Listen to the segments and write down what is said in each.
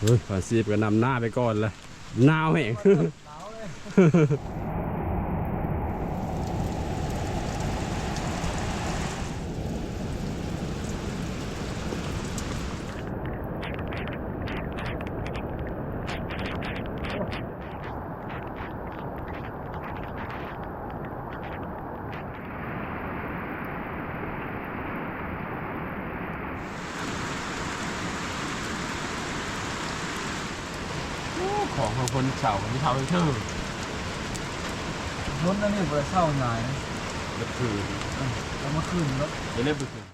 เฮ้ยฝาซีบก็นำหน้าไปก่อนเลยหนาวแห้ง ของของคนเฉาที่เฉาเท่ารถนั่นนี่บริเช่าหนายก็คือแล้วมาขึ้นรถจะเรียกไปคือ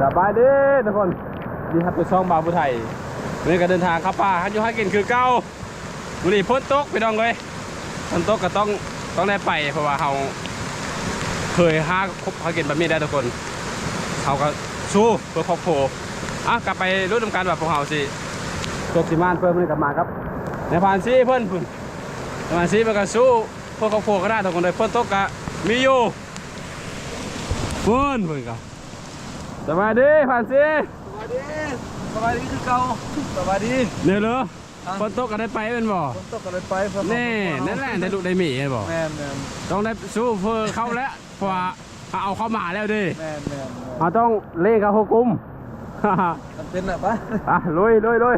สบายดีทุกคนดีครับตัวช่องบาวผู้ไทยวันนี้ก็เดินทางเข้าป่าฮันยูฮักกินคือเก้าวันนี้พ้นตกไปดองเลยพ้นตกก็ต้องต้องได้ไปเพราะว่าเราเคยหาคบฮักกินแบบนี้ได้ทุกคนเขาก็สู้เพื่อครอบครัวอะกลับไปรู้ทำการแบบพวกเราสิตกสิมานเพิ่มมันกลับมาครับในผ่านซีเพิ่นพุ่นในผ่านซีมันก็สู้เพื่อครอบครัวก็ได้ทุกคนเลยพ้นตกก็มีอยู่เพิ่นเพิ่นก็ สวัสดีผ่านซีสวัสดีสวัสดีคือเก่าสวัสดีเนี่ยเหรออะฝนตกก็ได้ไปเป็นบ่ฝนตกกันเลยไปเพื่อแน่นั่นแหละได้ลูกได้หมีเห็นบ่แม่นแม่นต้องได้สู้เพื่อเข้าแล้วเพราะว่าเอาเข้ามาแล้วดิแม่นแม่นแม่นเราต้องเล่นกับหัวกุมมันเป็นแบบปะอะลุยลุยลุย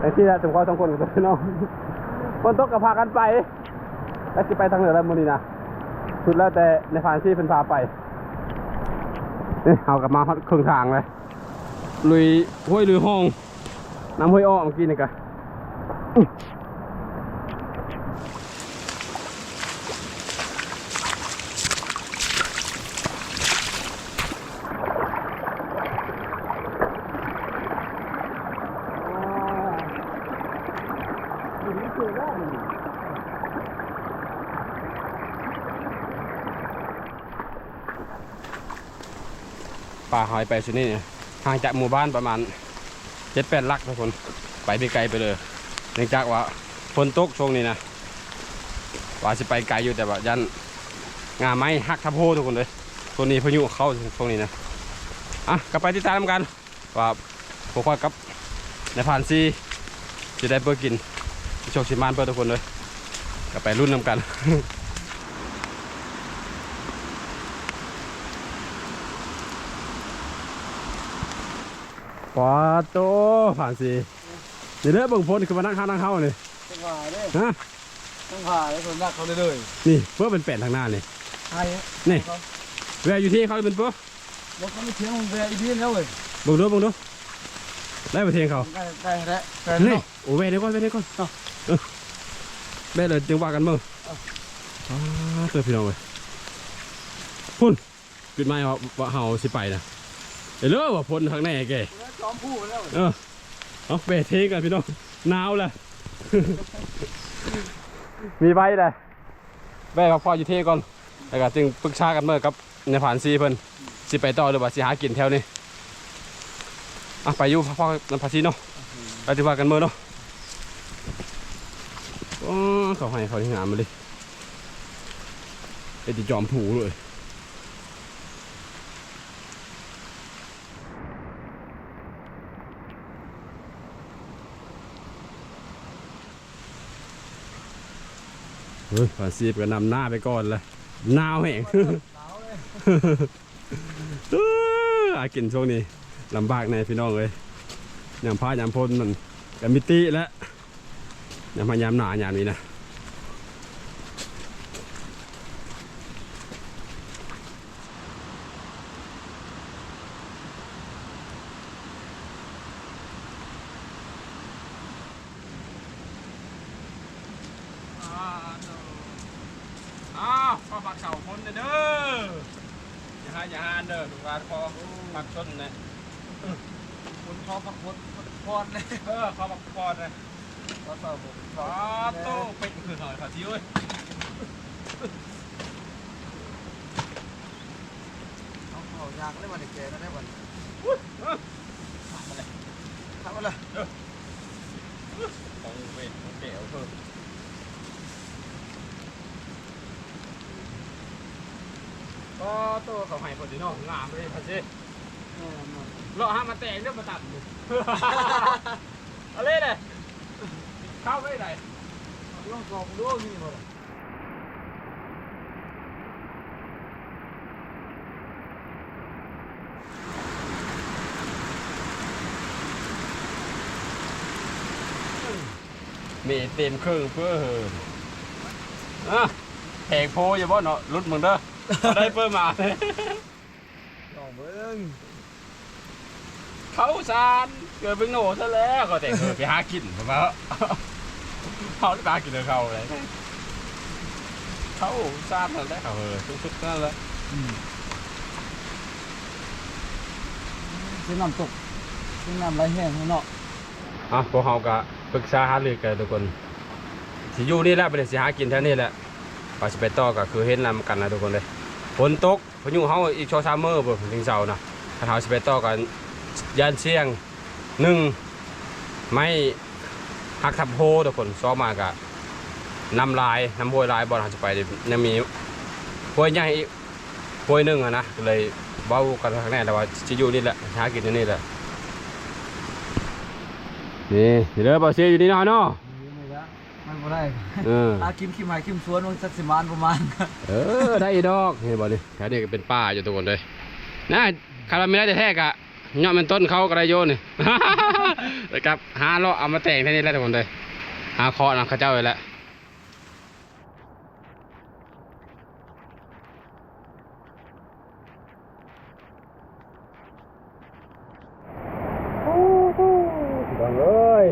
ไอ้ที่ละถึงความสองคนกับตัวน้องฝนตกก็พากันไปแล้วจะไปทางเหนือแล้วมื้อนี้นะสุดแล้วแต่ในฟานซี่เพิ่นพาไปนี่ เอากลับมาฮอดครึ่งทางเลยลุยห้วยลุยห้องน้ำห้วยอ้อเมื่อกี้นี่กะ ป่าหอยไปสุดนี่เนห่างจากหมู่บ้านประมาณเจ็ดแปดลักทุกคนไปไปไกลไปเลยเนื่องจากว่าฝนตกช่วงนี้นะว่าจะไปไกลอยู่แต่ว่ายันงาไม้หักทับโพทุกคนเลยตัวนี้พายุเข้าช่วงนี้นะอะกลับไปติดตามกันว่าพวกข้อยกับในผ่านซีจะได้เปิดกินโชคชิมานเปิดทุกคนเลยกลับไปรุ่นนำกัน ปอโตผ่านสิเดี๋ยวเด้อเบิ่งพ้นคือมานั่งข้างนั่งเข้าเลยต้องผ่าเด้ฮะต้องผ่าเลยคนรักเขาเลยเลยนี่เพื่อเป็นแปดทางหน้านี่ใช่นี่แวะอยู่ที่เขาเป็นปุ๊บรถเขาไม่เที่ยงแวะอีพีแล้วเลยเบิ่งดูเบิ่งดูได้ไปเทียงเขาใกล้ใกล้แล้วใกล้นี่แล้วโอ้แวะเดี๋ยวก่อนแวะเดี๋ยวก่อนเอาเออแวะเลยจึงว่ากันเบิ่งอ๋อเตือนพี่น้องเว้ยพุ่นจุดหมายว่าว่าเฮาสิไปนะ เดี๋ยวว่าพ้นทางไหนแกจอมผู้แล้วเออเอาเปะเทกันพี่น้องหนาวเลยมีใบเลยแม่พักผ่ออยู่เทก่อนแล้วก็จึงปรึกษากันเมื่อกับในผ่านซีเพิ่นสิไปต่อหรือว่าสิหากินแถวนี้อะไปอยู่พักผ่อนในภาษีเนาะไปที่ว่ากันเมื่อเนาะอ๋อเขาให้เขาที่งานมาเลยเป็นที่จอมผูเลย เฮ้ยผ่านซีก็นำหน้าไปก่อนเลยหนาวแห้งอากินช่วงนี้ลำบากในพี่น้องเลยยามพายามพ้นมันกับมิติแล้วยามพายามหนายามนี้นะ หาอย่าหานเด้อลูกหลานพอพักชนนะคุณพอพักพดพรเลยเออเขาพักผ่อนนะขอสอบผมขอโต้เป็ดคือหน่อยขอทิ้วเว้ยเอาเอายากเลยวันนี้แกก็ได้วันอุ้ยเออทำอะไรทำอะไรของเวทของเก๋วเพิ่ม ก็โต้เขาให้พอดีเนาะงามเลยพันสิเราห้ามมาแต่งเรื่องมาตัดอะไรเลยเข้าไม่ได้ลองสอบดูมีบ่ล่ะมีเต็มเครื่องเพื่อเหินอะแหกโพอย่าบ่เนาะรุดมึงเด้อ เอาได้เพิ่มมา ลองเบิ่งเขาซานเกิดเป็นโหนซะแล้วก็แต่งเออไปหากินมาเขาได้ปลากินกับเขาเลยเขาซานนั่นแหละเขาเออทุกๆนั่นแหละซื้อน้ำตกซื้อน้ำไหลแห้งเนาะอะพวกเขาก็ปรึกษาหารือกันทุกคนสิอยู่นี่แหละไปเลยสิหากินแถวนี้แหละว่าสิไปต่อก็คือเห็นนำกันนะทุกคนเลย ฝนตกพายุเขาอีกช่วงสามมื้อบ่ถึงเช้านะถ้าเขาสิไปต่อกันยานเชียงหนึ่งไม่หักทับโพทุกคนซ้อมมากะนำลายน้ำห้วยลายบอลเขาจะไปเดี๋ยวยังมีห้วยใหญ่อีกห้วยหนึ่งอะนะก็เลยเบ้ากันข้างในแล้วว่าจะอยู่นี่แหละหากินอยู่นี่แหละนี่เด้อบ่าเสียอยู่นี่นะเนาะ บ่ได้เอออากิมขี้ไม้ขี้สวนมันสักสิมานประมาณเออได้อีดอกเห็นบ่นี่แถวนี้ก็เป็นป่าอยู่ทุกคนเลยนะคาราเมลได้แท้กะเนาะมันต้นเขากระโยนนี่นะครับหาเลาะเอามาแต่งแค่นี้แหล้วทุกคนเลยหาเคาะนะเขาเจ้าไว้แล้วดองเอ้ย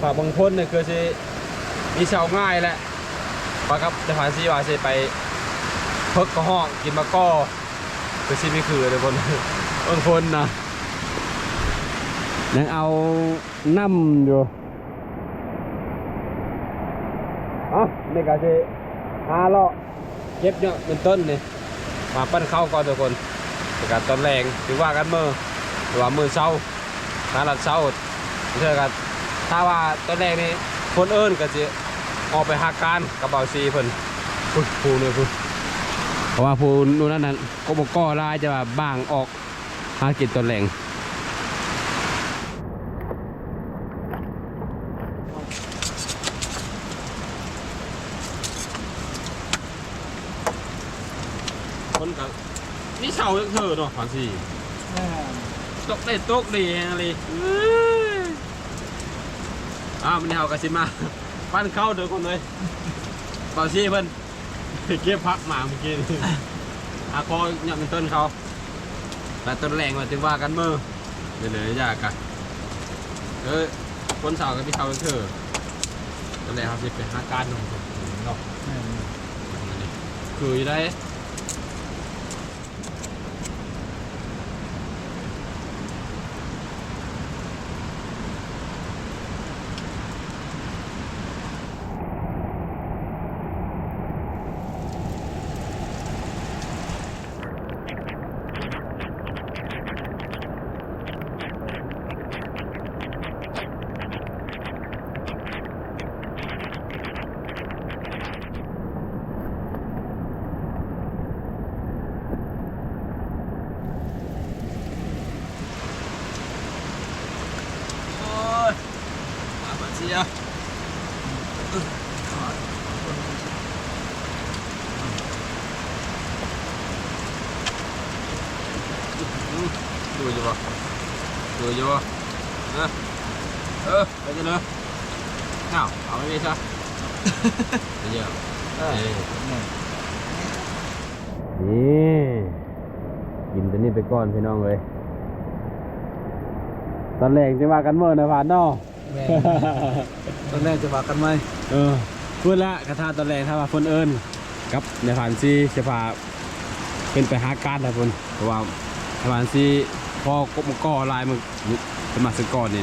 ฝากบางคนเนี่ยคือสิ มีเสาง่ายแหละปากับเดี๋ยวพาซีวาสิไปเพิกกระห้องกินมะก้อคือสิไม่คือเลยคนบางคนนะยังเอาน้ำอยู่อ๋อนี่ก็สิหาเลาะเก็บเนี่ยเป็นต้นนี่มาปั้นเข้าก่อนทุกคนในการตอนแรงถือว่ากันมือหรือว่ามือเช้าถ้าหลัดเช้าเชื่อกันถ้าว่าตอนแรกนี่คนเอิ้นก็จะ ออกไปหาการกระเป๋าซีเพิ่นพุ่นพูเลยพุ่นเพราะว่าพูนู่นนั่นนั่นก็บอกก่อลายจะว่าบางออกหากินตอนแรงคนกับนี่เสาเธอเนาะฝันสี่ตกได้ตกดีอะไรอ้าวมันเอากระสิมา ปั้นเข้าเด้อคนเลยบางทีเพิ่นเก็บพักหมาเมื่อกี้นี่อาคอเนี่ยเป็นต้นเขาแต่ต้นแรงมาถึงว่ากันมือเดี๋ยวเลยยากกันเออคนเสากับพี่เสาเธอต้นแรงเขาสิเป็นหาการหนุ่มเนาะคืออยู่ได้ โอ้ยมาบัดเสีย ดูอยู่ปะดูอยู่ปะเออเออไปกันเลยเอาเอาไม่มีซะไปเยอะ เออ นี่นี่กินตัวนี้ไปก่อนพี่น้องเลยตอนแรกจะมากันเมื่อนะผ่านนอแม่ตอนแรกจะว่ากันไหมเออพูดละกระทาตอนแรกถ้าว่าคนเอิญกับในผ่านซีจะพาเป็นไปหาการนะพุ่นเพราะว่าประมาณสิพอกบมก่อลายมันเป็นมาสึกก่อนนี่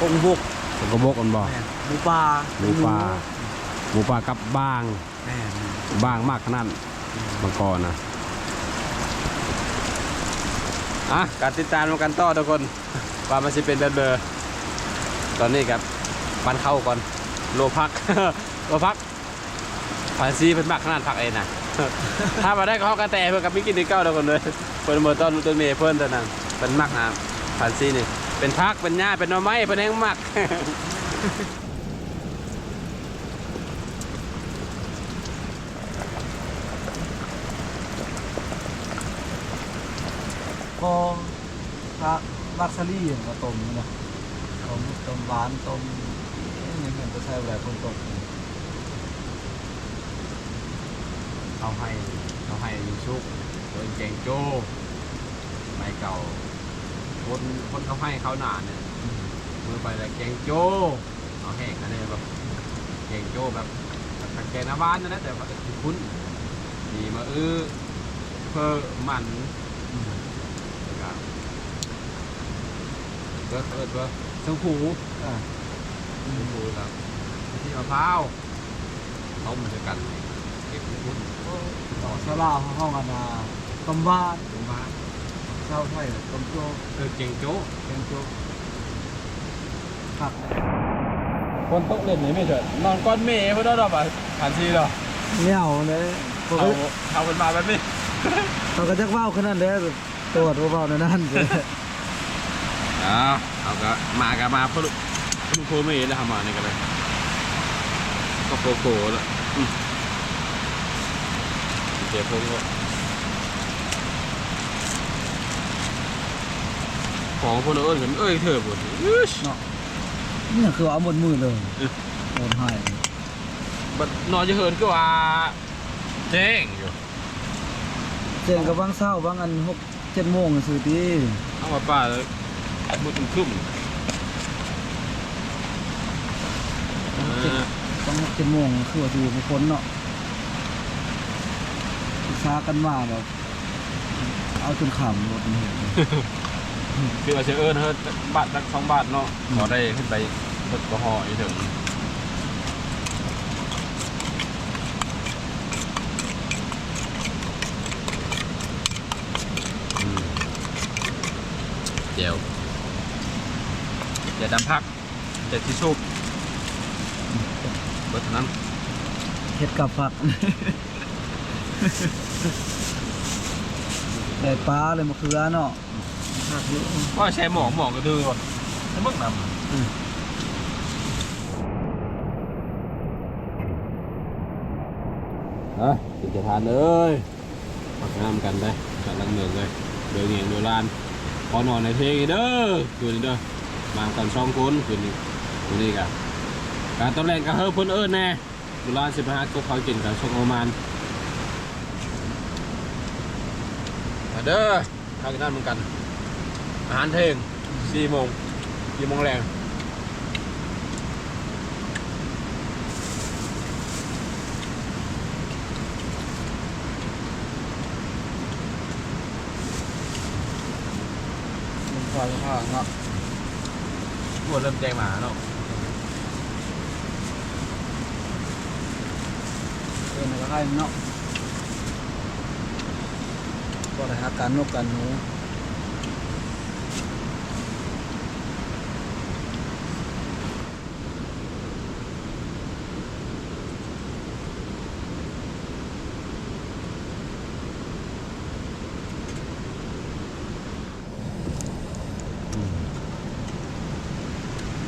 กงบุกผมก็บอกกันบ่หมูป่าหมูป่า หมูป่ากับบ้างแม่นบ้างมากขนาดมังกรนะอะการติดตามกันต่อทุกคนว่ามันจะเป็นแบบเบอร์ตอนนี้ครับปันเข้าก่อนโลพักโลพักผ่านซีเป็นมากขนาดพักเองนะถ้ามาได้ก็เขากระแตเพื่อกับมิกินที่เก้าทุกคนเลยเพิ่นเมื่อต้นต้นเมย์เพิ่นตอนนั้นเป็นมากนะผ่านซีนี่เป็นพักเป็นหญ้าเป็นหน่อไม้เป็นแห้งมากก็ บักซารี่อย่างก็ต้มนะต้มต้มหวานต้มนี่เหมือนจะใช้แบบคนต้มเขาให้เขาให้ชุกโดนเจงโจ้ไม่เก่า คนคนเขาให้เขาหนาเนี่ยมือไปแล้วเจงโจ้เอาแห้งอันนี้แบบเจงโจ้แบบแบบแกงน้าบ้านนั่นแหละแต่ว่าคุ้นดีมาเออเพื่อมันนะครับ เพื่อเพื่อเพื่อเส้นหูอ่าเส้นหูครับที่มะพร้าวต้มด้วยกันเก็บคุ้นต่อชาลาห้องอาณาต้มหวานต้มบ้านชาวไทยต้มโจ๊กเออเจงโจ้เป็นโจ๊กผักคนตกเล่นนี่ไม่เถิดนอนก้อนเมย์เพื่อนเราแบบผ่านซีหรอเหนียวเลยเขาเอาก็เอาเป็นมาแบบนี้เขาก็จักว่าวขนาดแล้วตรวจว่าวๆในนั้นเลย เอาเอาก็มากันมาพลุพลุโคเมย์แล้วทำมานี่กันเลยก็โกโก้แล้วอืมเดี๋ยวผมก็ของพวกนั้นเอิ้นกันเอ้ยเธอบุญอื้อเนาะนี่คือเอาหมดมือเลยเออโอนให้บัดนอนจะเหินก็ว่าแจ้งอยู่เจนกับบางเศร้าบางอันหกเจ็ดโมงสื่อที่เอามาป้าเลย มืดครึ้มเออต้องหกเจ็ดโมงคือว่าอยู่ไม่พ้นเนาะช้ากันมาแบบเอาจนขำรถมันเห็นเลยคือว่าเชเอิญเฮิร์บาทสักสองบาทเนาะพอได้ขึ้นไปรถกระหออีกถึงอืมเดี๋ยว เดี๋ยวดำพักเดี๋ยวที่ชุบเบิดเท่านั้นเห็ดกับผัก ได้ปลาเลยมะเขือเนาะผักเยอะก็ใช้หมองหมองก็ดื้อว่ะแล้วมึงนำเอ้ยกินจะทานเอ้ยพักน้ำกันได้กันลังเมืองเลยเดินเงียงเดินล มากันสองคนคืนนี้คืนนี้กันการตอนแรกก็เฮ้อเพิ่นเอิ้นแน่เวลาสิบห้าก็เขากินกับชงโอมานมาเด้อทางด้านเหมือนกัน อาหารเทงสี่โมงสี่โมงแรงมันควายผ้าเนาะ ปวดเริ่มใจหมาเนาะเออะไรก็ให้เนาะก็ได้หาการนกการหนู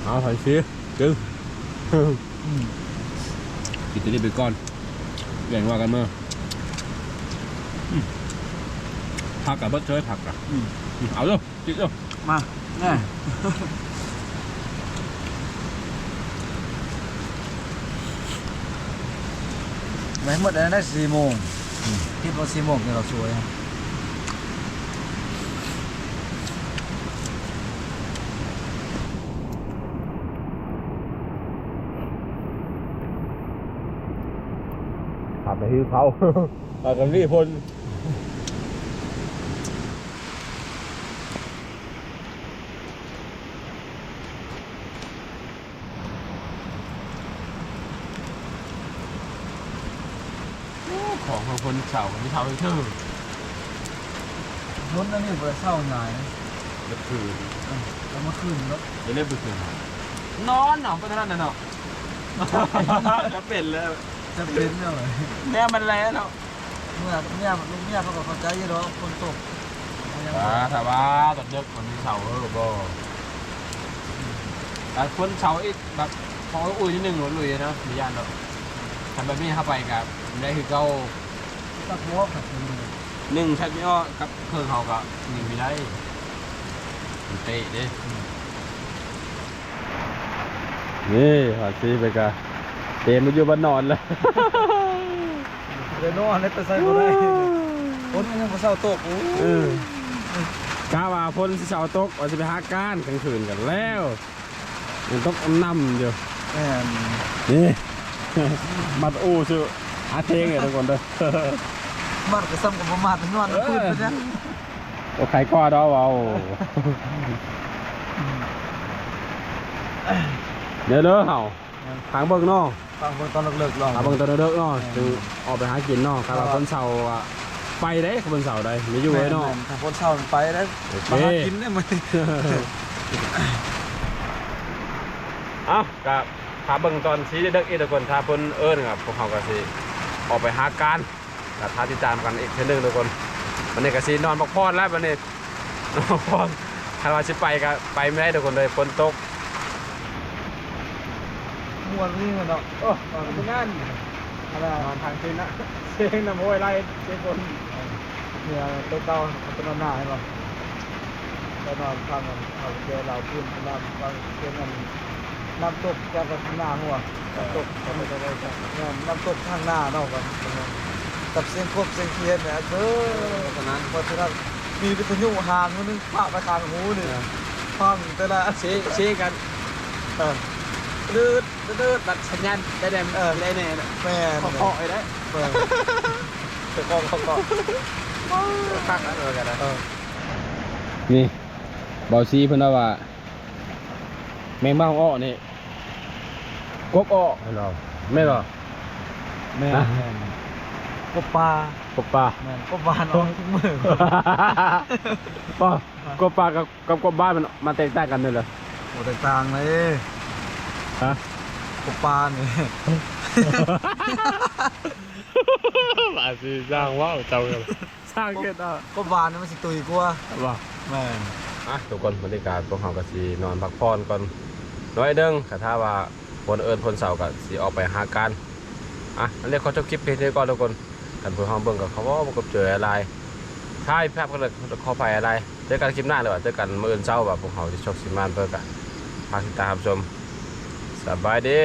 เอาถอยซื้อจึงอืมกินตัวนี้ไปก่อนแบ่งว่ากันเมื่ออืมผักกับเบิดเชยผักอะอืมอืมเอาเร็วจิเร็วมาแน่ไม่หมดแล้วได้สี่โมงคิดว่าสี่โมงเนี่ยเราสวย ขับไปที่เขาขับกันที่พนของของคนเสาของพี่เท้าไชื่อรถนั่นนี่เบอร์เศร้าหน่ยเมื่อคืนแล้เมื่อคืนรถจะเล่นเมื่อคืนนอนหนาวก็เท่านั้นเนาะจะเป็นแล้ว จะเป็นเนาะแม่มันแล้วเนาะเมื่อเมียลูกเมียเขาก็เข้าใจอยู่ดอกคนตกเอายังอ่าถ้าว่าตอนเด็กคนที่เสาเออบ่แต่คนเสาอีกแบบพออุ้ยนิดนึงหลุยๆนะมียานเนาะทำแบบนี้เข้าไปกับได้คือเก้าตะโพกกับคนเลยหนึ่งชัดไม่อ้อกับเครื่องเขาก็หนึ่งไม่ได้มันเตะเด้นี่หอดซีไปกะ เตะมันอยู่บ้านนอนแล้วเดี๋ยวนอนเลยไปใส่บ่ได้คนมันยังบ่เศร้าตกโอ้เออกาว่าพ้นสิเสาตกว่าจะไปหาก้านกลางคืนกันแล้วมันตกอำนำอยู่แม่นนี่มัดอู้ชื่ออาเทงเลยทุกคนเด้อมัดก็ซ้ำกับบ่มาถึงนอนคืนไปจ้ะโอ้ใครก็ดอกเอาเดี๋ยวเด้อเห่าทางเบิ่งเนาะ ฟังเบิ่งตอนเลิกๆลองทางเบิ่งตอนเด้อเนาะจึงออกไปหากินเนาะครับว่าคนเสาร์อะไปได้คนเสาร์ได้ไม่อยู่เลยเนาะถ้าคนเศร้ามันไปได้โอเค มาหากินได้มั้ยเอ้ากับพาเบิ่งตอนชี้เด็กอีกทุกคนถ้าเพิ่นเอิ้นครับพวกเขาก็สิออกไปหาการกับท้าติดตามกันอีกเทื่อนึงทุกคนวันนี้ก็สินอนพักผ่อนแล้ววันนี้นอนพักผ่อนถ้าว่าสิไปก็ไปไม่ได้ทุกคนเลยฝนตก มวนนี่มันเนาะโอ้ตอนทำงานอะไรนอนทางคืนนะเสียงน้ำโวยไล่เสียงคนเนี่ยตัวเก่าตัวหน้าให้บ่ไปนอนฟังกันเอาเจอเราพูดนำฟังเรื่องนั้นน้ำตกจากข้างหน้าหัวน้ำตกก็ไม่ได้เลยจ้ะเนี่ยน้ำตกข้างหน้าเนาะกันกับเสียงครบเสียงเทียนเนี่ยเด้อฉะนั้นเพราะฉะนั้นมีวิทยุห่างมันนึงปะไปทางหูนี่ฟังแต่ละเสียเสียกันเออ ดืดดืดบัดสัญญาณได้แดมเออได้แน่แม่นเขาเคาะไอ้ได้เออเขาเคาะเขาเคาะคักเออกันนะเออนี่เบาซีเพิ่นว่าแมงบ้างอ้อนี่กบอ้อเราไม่หรอแม่นฮะแม่นกบปลากบปลาแม่นกบปลาน้องทุกมือป่กบปลากับกับกบบ้านมันมันแตกต่างกันเลยเหรอโอ้แตกต่างเลย ฮะกบปลาเนี่ยบาซีสร้างว้าวเจ้าเลยสร้างเกิดอะกบหวานเนี่ยมันสิตุยกว่าว่าแม่นอะทุกคนบรรยากาศพวกเขาก็สินอนพักผ่อนก่อนน้อยเด้งค่ะถ้าว่าคนเอิญคนเสาร์ก็สิออกไปหาการอะอันนี้เขาจบคลิปเพลงนี้ก่อนทุกคนกันเพื่อห้องเบิ่งกับเขาว่าบ่กบเจออะไรถ้าภาพก็เลยขอไปอะไรเจอกันคลิปหน้าเลยว่ะเจอกันมื้ออื่นเช้าแบบพวกเขาที่ชอบสิมานเพื่อกันพากติดตามชม สบายดี